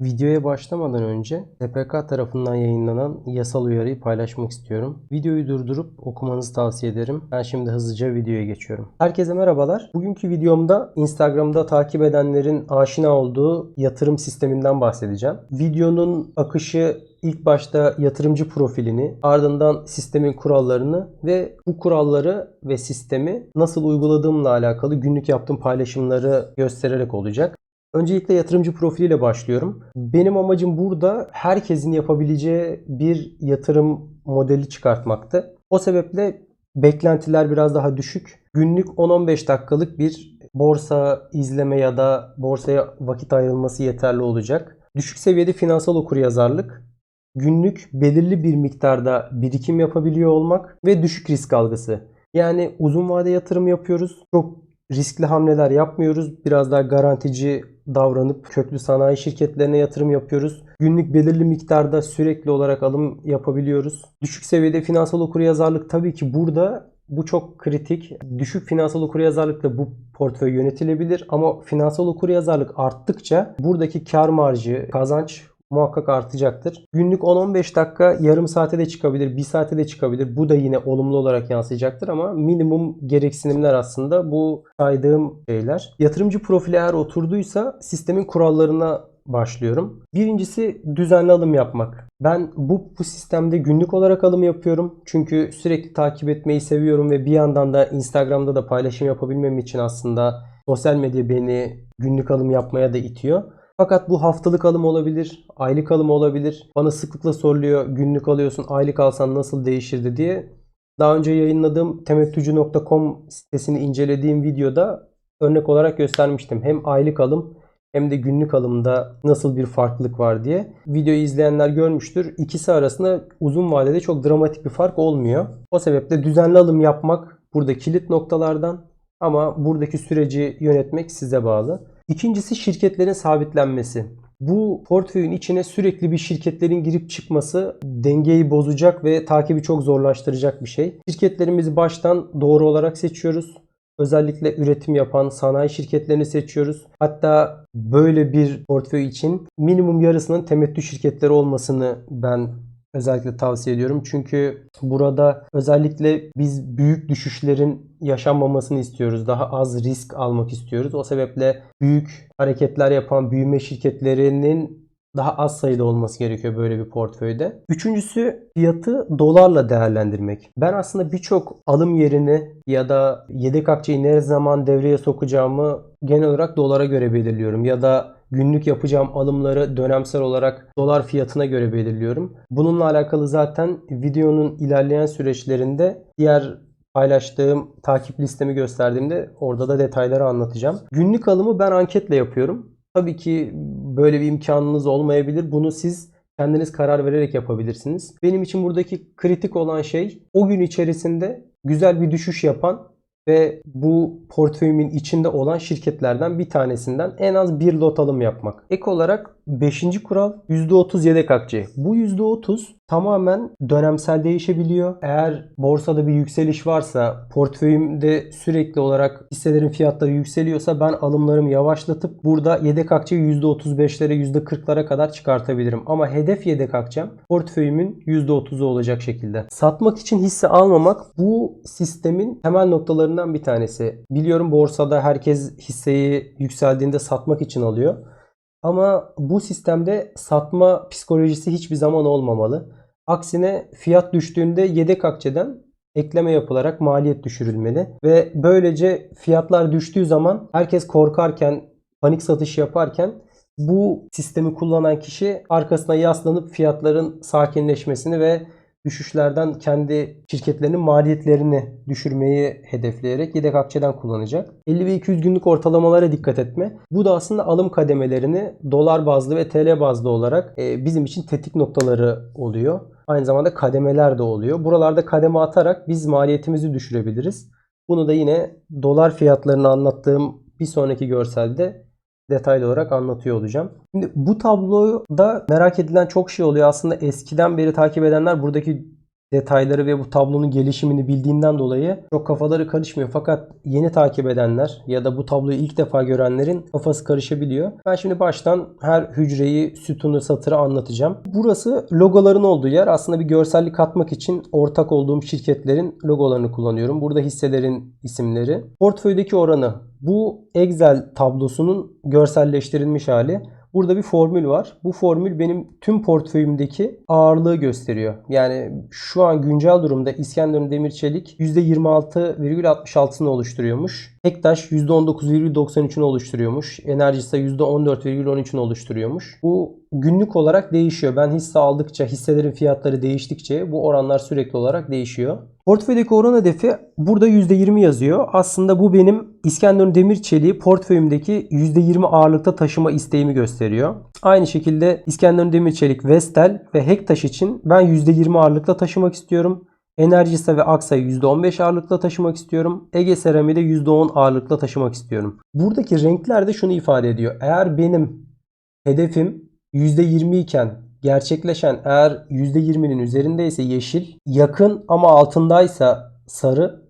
Videoya başlamadan önce TPK tarafından yayınlanan yasal uyarıyı paylaşmak istiyorum. Videoyu durdurup okumanızı tavsiye ederim. Ben şimdi hızlıca videoya geçiyorum. Herkese merhabalar. Bugünkü videomda Instagram'da takip edenlerin aşina olduğu yatırım sisteminden bahsedeceğim. Videonun akışı ilk başta yatırımcı profilini, ardından sistemin kurallarını ve bu kuralları ve sistemi nasıl uyguladığımla alakalı günlük yaptığım paylaşımları göstererek olacak. Öncelikle yatırımcı profiliyle başlıyorum. Benim amacım burada herkesin yapabileceği bir yatırım modeli çıkartmaktı. O sebeple beklentiler biraz daha düşük. Günlük 10-15 dakikalık bir borsa izleme ya da borsaya vakit ayrılması yeterli olacak. Düşük seviyede finansal okuryazarlık, günlük belirli bir miktarda birikim yapabiliyor olmak ve düşük risk algısı. Yani uzun vade yatırım yapıyoruz. Çok riskli hamleler yapmıyoruz. Biraz daha garantici davranıp köklü sanayi şirketlerine yatırım yapıyoruz. Günlük belirli miktarda sürekli olarak alım yapabiliyoruz. Düşük seviyede finansal okuryazarlık tabii ki burada bu çok kritik. Düşük finansal okuryazarlıkla bu portföy yönetilebilir ama finansal okuryazarlık arttıkça buradaki kar marjı, kazanç muhakkak artacaktır. Günlük 10-15 dakika yarım saate de çıkabilir, bir saate de çıkabilir. Bu da yine olumlu olarak yansıyacaktır ama minimum gereksinimler aslında bu saydığım şeyler. Yatırımcı profili eğer oturduysa sistemin kurallarına başlıyorum. Birincisi düzenli alım yapmak. Ben bu, bu sistemde günlük olarak alım yapıyorum. Çünkü sürekli takip etmeyi seviyorum ve bir yandan da Instagram'da da paylaşım yapabilmem için aslında sosyal medya beni günlük alım yapmaya da itiyor. Fakat bu haftalık alım olabilir, aylık alım olabilir. Bana sıklıkla soruluyor günlük alıyorsun, aylık alsan nasıl değişirdi diye. Daha önce yayınladığım temettücü.com sitesini incelediğim videoda örnek olarak göstermiştim. Hem aylık alım hem de günlük alımda nasıl bir farklılık var diye. Videoyu izleyenler görmüştür. İkisi arasında uzun vadede çok dramatik bir fark olmuyor. O sebeple düzenli alım yapmak burada kilit noktalardan ama buradaki süreci yönetmek size bağlı. İkincisi şirketlerin sabitlenmesi. Bu portföyün içine sürekli bir şirketlerin girip çıkması dengeyi bozacak ve takibi çok zorlaştıracak bir şey. Şirketlerimizi baştan doğru olarak seçiyoruz. Özellikle üretim yapan sanayi şirketlerini seçiyoruz. Hatta böyle bir portföy için minimum yarısının temettü şirketleri olmasını ben özellikle tavsiye ediyorum. Çünkü burada özellikle biz büyük düşüşlerin yaşanmamasını istiyoruz. Daha az risk almak istiyoruz. O sebeple büyük hareketler yapan büyüme şirketlerinin daha az sayıda olması gerekiyor böyle bir portföyde. Üçüncüsü fiyatı dolarla değerlendirmek. Ben aslında birçok alım yerini ya da yedek akçeyi ne zaman devreye sokacağımı genel olarak dolara göre belirliyorum. Ya da günlük yapacağım alımları dönemsel olarak dolar fiyatına göre belirliyorum. Bununla alakalı zaten videonun ilerleyen süreçlerinde diğer paylaştığım takip listemi gösterdiğimde orada da detayları anlatacağım. Günlük alımı ben anketle yapıyorum. Tabii ki böyle bir imkanınız olmayabilir. Bunu siz kendiniz karar vererek yapabilirsiniz. Benim için buradaki kritik olan şey o gün içerisinde güzel bir düşüş yapan ve bu portföyümün içinde olan şirketlerden bir tanesinden en az bir lot alım yapmak. Ek olarak 5. kural %30 yedek akçe. Bu %30 tamamen dönemsel değişebiliyor. Eğer borsada bir yükseliş varsa portföyümde sürekli olarak hisselerin fiyatları yükseliyorsa ben alımlarımı yavaşlatıp burada yedek akçeyi %35'lere %40'lara kadar çıkartabilirim. Ama hedef yedek akçem portföyümün %30'u olacak şekilde. Satmak için hisse almamak bu sistemin temel noktalarından bir tanesi. Biliyorum borsada herkes hisseyi yükseldiğinde satmak için alıyor. Ama bu sistemde satma psikolojisi hiçbir zaman olmamalı. Aksine fiyat düştüğünde yedek akçeden ekleme yapılarak maliyet düşürülmeli ve böylece fiyatlar düştüğü zaman herkes korkarken, panik satış yaparken bu sistemi kullanan kişi arkasına yaslanıp fiyatların sakinleşmesini ve düşüşlerden kendi şirketlerinin maliyetlerini düşürmeyi hedefleyerek yedek akçeden kullanacak. 50 ve 200 günlük ortalamalara dikkat etme. Bu da aslında alım kademelerini dolar bazlı ve TL bazlı olarak e, bizim için tetik noktaları oluyor. Aynı zamanda kademeler de oluyor. Buralarda kademe atarak biz maliyetimizi düşürebiliriz. Bunu da yine dolar fiyatlarını anlattığım bir sonraki görselde detaylı olarak anlatıyor olacağım. Şimdi bu tabloda merak edilen çok şey oluyor. Aslında eskiden beri takip edenler buradaki detayları ve bu tablonun gelişimini bildiğinden dolayı çok kafaları karışmıyor. Fakat yeni takip edenler ya da bu tabloyu ilk defa görenlerin kafası karışabiliyor. Ben şimdi baştan her hücreyi, sütunu, satırı anlatacağım. Burası logoların olduğu yer. Aslında bir görsellik katmak için ortak olduğum şirketlerin logolarını kullanıyorum. Burada hisselerin isimleri. Portföydeki oranı. Bu Excel tablosunun görselleştirilmiş hali. Burada bir formül var. Bu formül benim tüm portföyümdeki ağırlığı gösteriyor. Yani şu an güncel durumda İskenderun Demir Çelik %26,66'sını oluşturuyormuş. Tektaş %19,93'ünü oluşturuyormuş. Enerjisa %14,13'ünü oluşturuyormuş. Bu günlük olarak değişiyor. Ben hisse aldıkça, hisselerin fiyatları değiştikçe bu oranlar sürekli olarak değişiyor. Portföydeki oran hedefi burada %20 yazıyor. Aslında bu benim İskenderun Demir Çelik'i portföyümdeki %20 ağırlıkta taşıma isteğimi gösteriyor. Aynı şekilde İskenderun Demir Çelik, Vestel ve Hektaş için ben %20 ağırlıkta taşımak istiyorum. Enerjisa ve Aksa'yı %15 ağırlıkla taşımak istiyorum. Ege Seramik'i de %10 ağırlıkla taşımak istiyorum. Buradaki renkler de şunu ifade ediyor. Eğer benim hedefim %20 iken gerçekleşen eğer %20'nin üzerindeyse yeşil, yakın ama altındaysa sarı,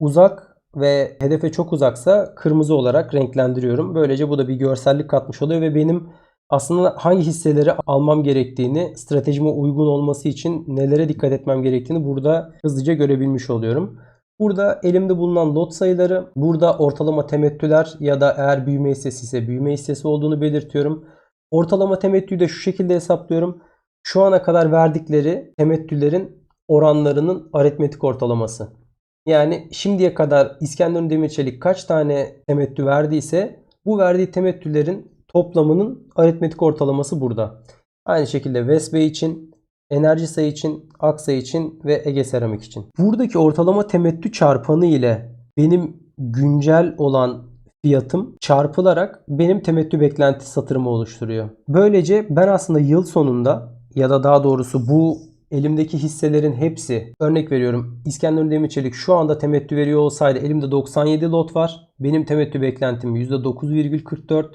uzak ve hedefe çok uzaksa kırmızı olarak renklendiriyorum. Böylece bu da bir görsellik katmış oluyor ve benim aslında hangi hisseleri almam gerektiğini, stratejime uygun olması için nelere dikkat etmem gerektiğini burada hızlıca görebilmiş oluyorum. Burada elimde bulunan lot sayıları, burada ortalama temettüler ya da eğer büyüme hissesi ise büyüme hissesi olduğunu belirtiyorum. Ortalama temettüyü de şu şekilde hesaplıyorum. Şu ana kadar verdikleri temettülerin oranlarının aritmetik ortalaması. Yani şimdiye kadar İskenderun Demirçelik kaç tane temettü verdiyse bu verdiği temettülerin toplamının aritmetik ortalaması burada. Aynı şekilde Vesbey için, Enerji Sayı için, Aksa için ve Ege Seramik için. Buradaki ortalama temettü çarpanı ile benim güncel olan fiyatım çarpılarak benim temettü beklenti satırımı oluşturuyor. Böylece ben aslında yıl sonunda ya da daha doğrusu bu elimdeki hisselerin hepsi örnek veriyorum İskenderun Demirçelik şu anda temettü veriyor olsaydı elimde 97 lot var. Benim temettü beklentim %9,44.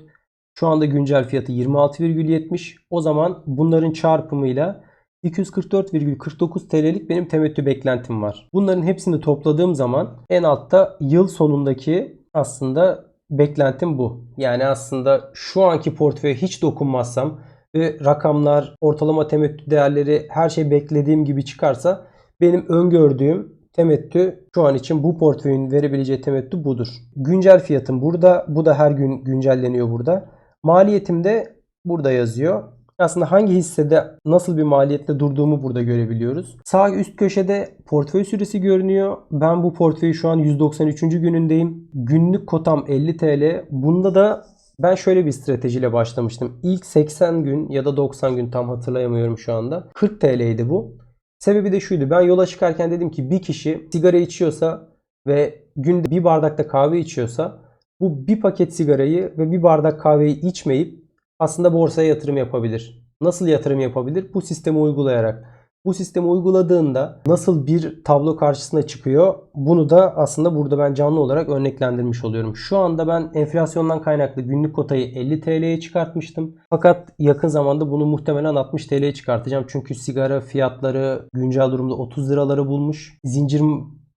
Şu anda güncel fiyatı 26,70. O zaman bunların çarpımıyla 244,49 TL'lik benim temettü beklentim var. Bunların hepsini topladığım zaman en altta yıl sonundaki aslında beklentim bu. Yani aslında şu anki portföye hiç dokunmazsam ve rakamlar, ortalama temettü değerleri her şey beklediğim gibi çıkarsa benim öngördüğüm temettü şu an için bu portföyün verebileceği temettü budur. Güncel fiyatım burada. Bu da her gün güncelleniyor burada. Maliyetim de burada yazıyor. Aslında hangi hissede nasıl bir maliyetle durduğumu burada görebiliyoruz. Sağ üst köşede portföy süresi görünüyor. Ben bu portföyü şu an 193. günündeyim. Günlük kotam 50 TL. Bunda da ben şöyle bir stratejiyle başlamıştım. İlk 80 gün ya da 90 gün tam hatırlayamıyorum şu anda. 40 TL'ydi bu. Sebebi de şuydu. Ben yola çıkarken dedim ki bir kişi sigara içiyorsa ve günde bir bardakta kahve içiyorsa bu bir paket sigarayı ve bir bardak kahveyi içmeyip aslında borsaya yatırım yapabilir. Nasıl yatırım yapabilir? Bu sistemi uygulayarak. Bu sistemi uyguladığında nasıl bir tablo karşısına çıkıyor? Bunu da aslında burada ben canlı olarak örneklendirmiş oluyorum. Şu anda ben enflasyondan kaynaklı günlük kotayı 50 TL'ye çıkartmıştım. Fakat yakın zamanda bunu muhtemelen 60 TL'ye çıkartacağım. Çünkü sigara fiyatları güncel durumda 30 liraları bulmuş. Zincir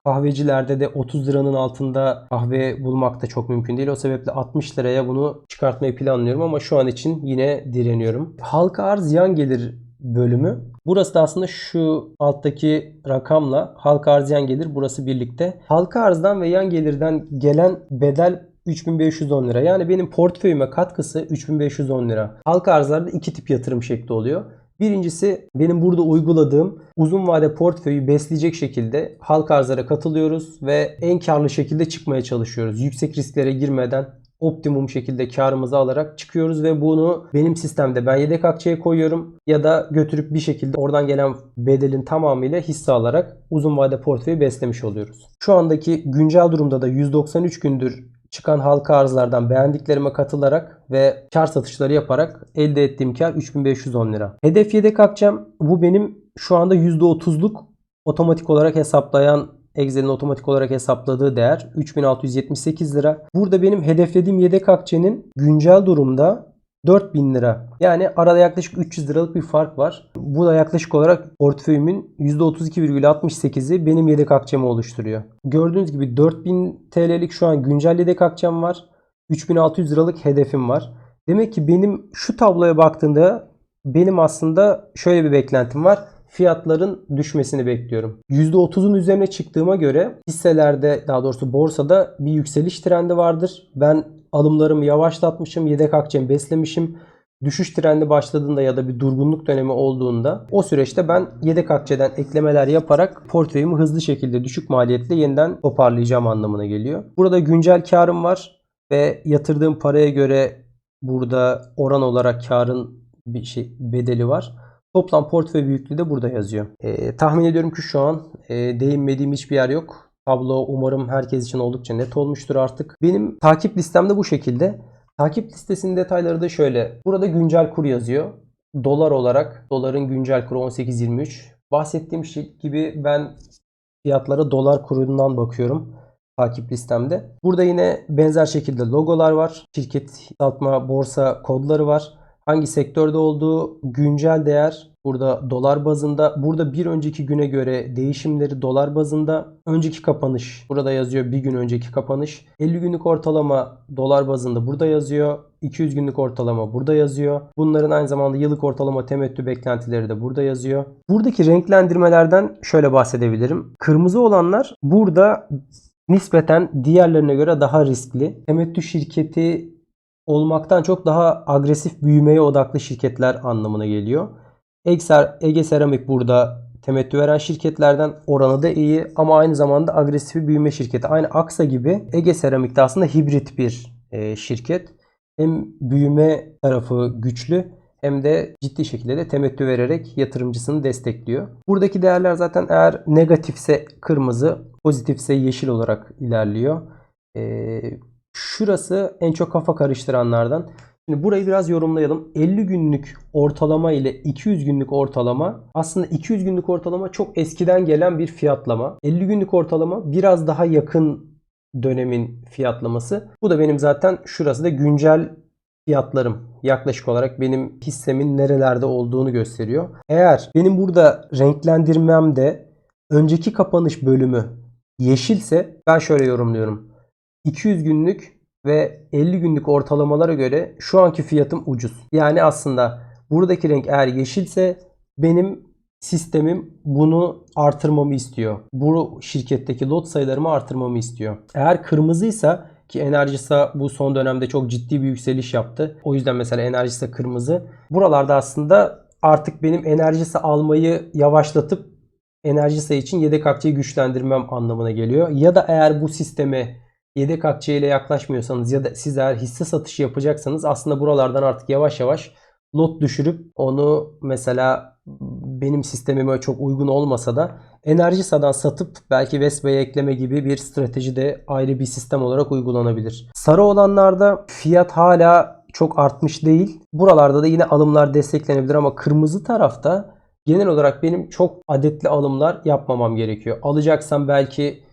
Kahvecilerde de 30 liranın altında kahve bulmak da çok mümkün değil. O sebeple 60 liraya bunu çıkartmayı planlıyorum ama şu an için yine direniyorum. Halka arz yan gelir bölümü. Burası da aslında şu alttaki rakamla halka arz yan gelir burası birlikte. Halka arzdan ve yan gelirden gelen bedel 3510 lira. Yani benim portföyüme katkısı 3510 lira. Halka arzlarda iki tip yatırım şekli oluyor. Birincisi benim burada uyguladığım uzun vade portföyü besleyecek şekilde halka arzlara katılıyoruz ve en karlı şekilde çıkmaya çalışıyoruz. Yüksek risklere girmeden optimum şekilde karımızı alarak çıkıyoruz ve bunu benim sistemde ben yedek akçeye koyuyorum ya da götürüp bir şekilde oradan gelen bedelin tamamıyla hisse alarak uzun vade portföyü beslemiş oluyoruz. Şu andaki güncel durumda da 193 gündür çıkan halka arzlardan beğendiklerime katılarak ve kar satışları yaparak elde ettiğim kar 3510 lira. Hedef yedek akçem bu benim şu anda %30'luk otomatik olarak hesaplayan Excel'in otomatik olarak hesapladığı değer 3678 lira. Burada benim hedeflediğim yedek akçenin güncel durumda 4000 lira. Yani arada yaklaşık 300 liralık bir fark var. Bu da yaklaşık olarak portföyümün %32,68'i benim yedek akçemi oluşturuyor. Gördüğünüz gibi 4000 TL'lik şu an güncel yedek akçem var. 3600 liralık hedefim var. Demek ki benim şu tabloya baktığında benim aslında şöyle bir beklentim var. Fiyatların düşmesini bekliyorum. %30'un üzerine çıktığıma göre hisselerde daha doğrusu borsada bir yükseliş trendi vardır. Ben alımlarımı yavaşlatmışım, yedek akçemi beslemişim. Düşüş trendi başladığında ya da bir durgunluk dönemi olduğunda o süreçte ben yedek akçeden eklemeler yaparak portföyümü hızlı şekilde düşük maliyetle yeniden toparlayacağım anlamına geliyor. Burada güncel karım var ve yatırdığım paraya göre burada oran olarak karın bir şey bedeli var. Toplam portföy büyüklüğü de burada yazıyor. Ee, tahmin ediyorum ki şu an e, değinmediğim hiçbir yer yok. Tablo umarım herkes için oldukça net olmuştur artık. Benim takip listemde bu şekilde. Takip listesinin detayları da şöyle. Burada güncel kur yazıyor. Dolar olarak doların güncel kuru 18.23. Bahsettiğim şey gibi ben fiyatlara dolar kurundan bakıyorum takip listemde. Burada yine benzer şekilde logolar var. Şirket satma borsa kodları var. Hangi sektörde olduğu güncel değer burada dolar bazında. Burada bir önceki güne göre değişimleri dolar bazında. Önceki kapanış burada yazıyor bir gün önceki kapanış. 50 günlük ortalama dolar bazında burada yazıyor. 200 günlük ortalama burada yazıyor. Bunların aynı zamanda yıllık ortalama temettü beklentileri de burada yazıyor. Buradaki renklendirmelerden şöyle bahsedebilirim. Kırmızı olanlar burada nispeten diğerlerine göre daha riskli. Temettü şirketi olmaktan çok daha agresif büyümeye odaklı şirketler anlamına geliyor. Ege Seramik burada temettü veren şirketlerden oranı da iyi ama aynı zamanda agresif bir büyüme şirketi. Aynı Aksa gibi Ege Seramik de aslında hibrit bir e, şirket. Hem büyüme tarafı güçlü hem de ciddi şekilde de temettü vererek yatırımcısını destekliyor. Buradaki değerler zaten eğer negatifse kırmızı, pozitifse yeşil olarak ilerliyor. Ee, şurası en çok kafa karıştıranlardan. Şimdi burayı biraz yorumlayalım. 50 günlük ortalama ile 200 günlük ortalama aslında 200 günlük ortalama çok eskiden gelen bir fiyatlama. 50 günlük ortalama biraz daha yakın dönemin fiyatlaması. Bu da benim zaten şurası da güncel fiyatlarım yaklaşık olarak benim hissemin nerelerde olduğunu gösteriyor. Eğer benim burada renklendirmemde önceki kapanış bölümü yeşilse ben şöyle yorumluyorum. 200 günlük ve 50 günlük ortalamalara göre şu anki fiyatım ucuz. Yani aslında buradaki renk eğer yeşilse benim sistemim bunu artırmamı istiyor. Bu şirketteki lot sayılarımı artırmamı istiyor. Eğer kırmızıysa ki Enerjisa bu son dönemde çok ciddi bir yükseliş yaptı. O yüzden mesela Enerjisa kırmızı. Buralarda aslında artık benim Enerjisa almayı yavaşlatıp Enerjisa için yedek akçeyi güçlendirmem anlamına geliyor. Ya da eğer bu sisteme yedek akçe yaklaşmıyorsanız ya da siz eğer hisse satışı yapacaksanız aslında buralardan artık yavaş yavaş lot düşürüp onu mesela benim sistemime çok uygun olmasa da Enerjisa'dan satıp belki Vespe'ye ekleme gibi bir strateji de ayrı bir sistem olarak uygulanabilir. Sarı olanlarda fiyat hala çok artmış değil. Buralarda da yine alımlar desteklenebilir ama kırmızı tarafta genel olarak benim çok adetli alımlar yapmamam gerekiyor. Alacaksam belki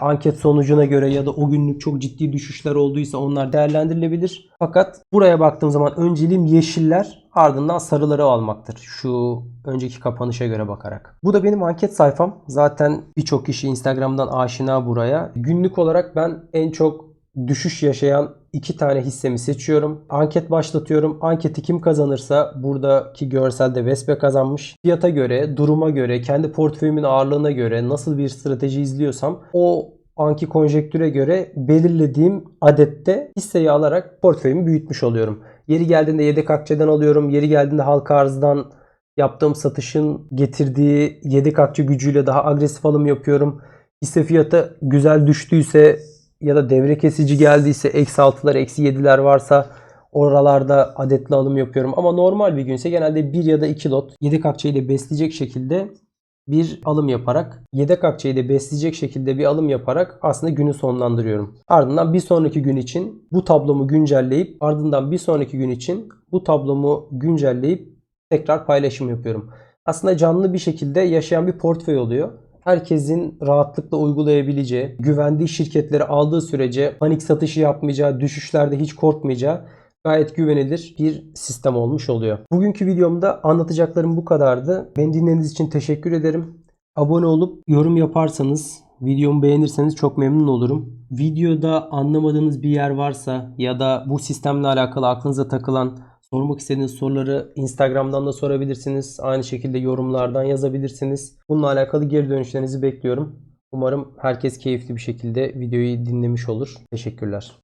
anket sonucuna göre ya da o günlük çok ciddi düşüşler olduysa onlar değerlendirilebilir. Fakat buraya baktığım zaman önceliğim yeşiller ardından sarıları almaktır. Şu önceki kapanışa göre bakarak. Bu da benim anket sayfam. Zaten birçok kişi Instagram'dan aşina buraya. Günlük olarak ben en çok düşüş yaşayan iki tane hissemi seçiyorum. Anket başlatıyorum. Anketi kim kazanırsa buradaki görselde Vespe kazanmış. Fiyata göre, duruma göre, kendi portföyümün ağırlığına göre nasıl bir strateji izliyorsam o anki konjektüre göre belirlediğim adette hisseyi alarak portföyümü büyütmüş oluyorum. Yeri geldiğinde yedek akçeden alıyorum. Yeri geldiğinde halka arzdan yaptığım satışın getirdiği yedek akçe gücüyle daha agresif alım yapıyorum. Hisse fiyatı güzel düştüyse ya da devre kesici geldiyse eksi 6'lar eksi 7'ler varsa oralarda adetli alım yapıyorum. Ama normal bir günse genelde 1 ya da 2 lot yedek akçeyi de besleyecek şekilde bir alım yaparak yedek akçeyi de besleyecek şekilde bir alım yaparak aslında günü sonlandırıyorum. Ardından bir sonraki gün için bu tablomu güncelleyip ardından bir sonraki gün için bu tablomu güncelleyip tekrar paylaşım yapıyorum. Aslında canlı bir şekilde yaşayan bir portföy oluyor herkesin rahatlıkla uygulayabileceği, güvendiği şirketleri aldığı sürece panik satışı yapmayacağı, düşüşlerde hiç korkmayacağı gayet güvenilir bir sistem olmuş oluyor. Bugünkü videomda anlatacaklarım bu kadardı. Beni dinlediğiniz için teşekkür ederim. Abone olup yorum yaparsanız, videomu beğenirseniz çok memnun olurum. Videoda anlamadığınız bir yer varsa ya da bu sistemle alakalı aklınıza takılan sormak istediğiniz soruları Instagram'dan da sorabilirsiniz. Aynı şekilde yorumlardan yazabilirsiniz. Bununla alakalı geri dönüşlerinizi bekliyorum. Umarım herkes keyifli bir şekilde videoyu dinlemiş olur. Teşekkürler.